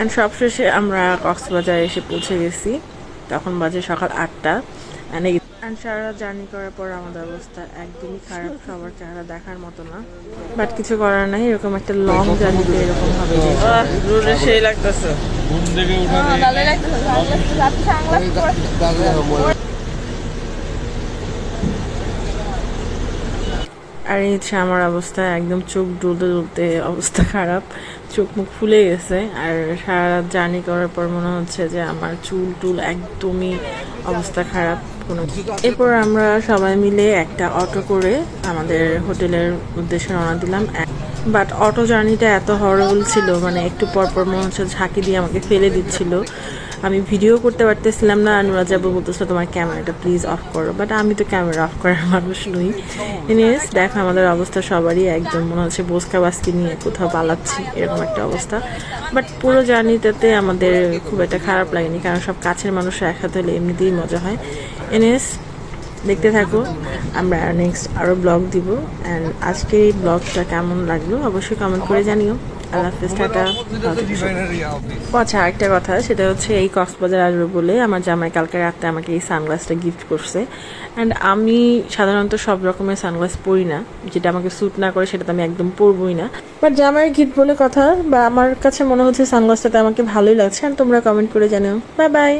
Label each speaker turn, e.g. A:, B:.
A: And সবশেষে আমরা কক্সবাজারে এসে পৌঁছে গেছি তখন বাজে সকাল আটটা অ্যান্ড এই অ্যান্ড সারা জার্নি করার পর আমাদের অবস্থা একদমই খারাপ সবার চেহারা দেখার মতো না বাট কিছু করার নাই এরকম একটা লং জার্নিতে এরকম হবে রোডে সেই লাগতেছে
B: ঘুম থেকে উঠে
A: আর এই হচ্ছে আমার অবস্থা, একদম চোখ ডুলতে ডুলতে অবস্থা খারাপ, চোখ মুখ ফুলে গেছে। আর সারা রাত জার্নি করার পর মনে হচ্ছে যে আমার চুল টুল একদমই অবস্থা খারাপ, কোনো এরপর আমরা সবাই মিলে একটা অটো করে আমাদের হোটেলের উদ্দেশ্যে রওনা দিলাম। বাট অটো জার্নিটা এত হরবল ছিল মানে একটু পর পর মনে হচ্ছে ঝাঁকি দিয়ে আমাকে ফেলে দিচ্ছিল। আমি ভিডিও করতে পারতেছিলাম না নুরা যাব বলতেছিল, তোমার ক্যামেরাটা প্লিজ অফ করো। বাট আমি তো ক্যামেরা অফ করার মানুষ নই। এনিওয়েজ দেখো আমাদের অবস্থা সবারই একদম মনে হচ্ছে বোসকা বাসকে নিয়ে কোথাও পালাচ্ছি, এরকম একটা অবস্থা। বাট পুরো জার্নিটাতে আমাদের খুব একটা খারাপ লাগেনি, কারণ সব কাছের মানুষ একসাথে হলে এমনিতেই মজা হয়। এনিওয়েজ দেখতে থাকো, আমরা নেক্সট আরও ব্লগ দিব। অ্যান্ড আজকের এই ব্লগটা কেমন লাগল, অবশ্যই কমেন্ট করে জানিও। আল্লাহ হাফিজ টাটা। আচ্ছা আরেকটা কথা সেটা হচ্ছে এই কক্সবাজার আসবে বলে আমার জামাই কালকে রাতে আমাকে এই সানগ্লাসটা গিফট করছে। অ্যান্ড আমি সাধারণত সব রকমের সানগ্লাস পরি না যেটা আমাকে স্যুট না করে সেটা তো আমি একদম পরবই না। বাট জামাইয়ের গিফট বলে কথা বা আমার কাছে মনে হচ্ছে সানগ্লাসটাতে আমাকে ভালোই লাগছে আর তোমরা কমেন্ট করে জানো বাই বাই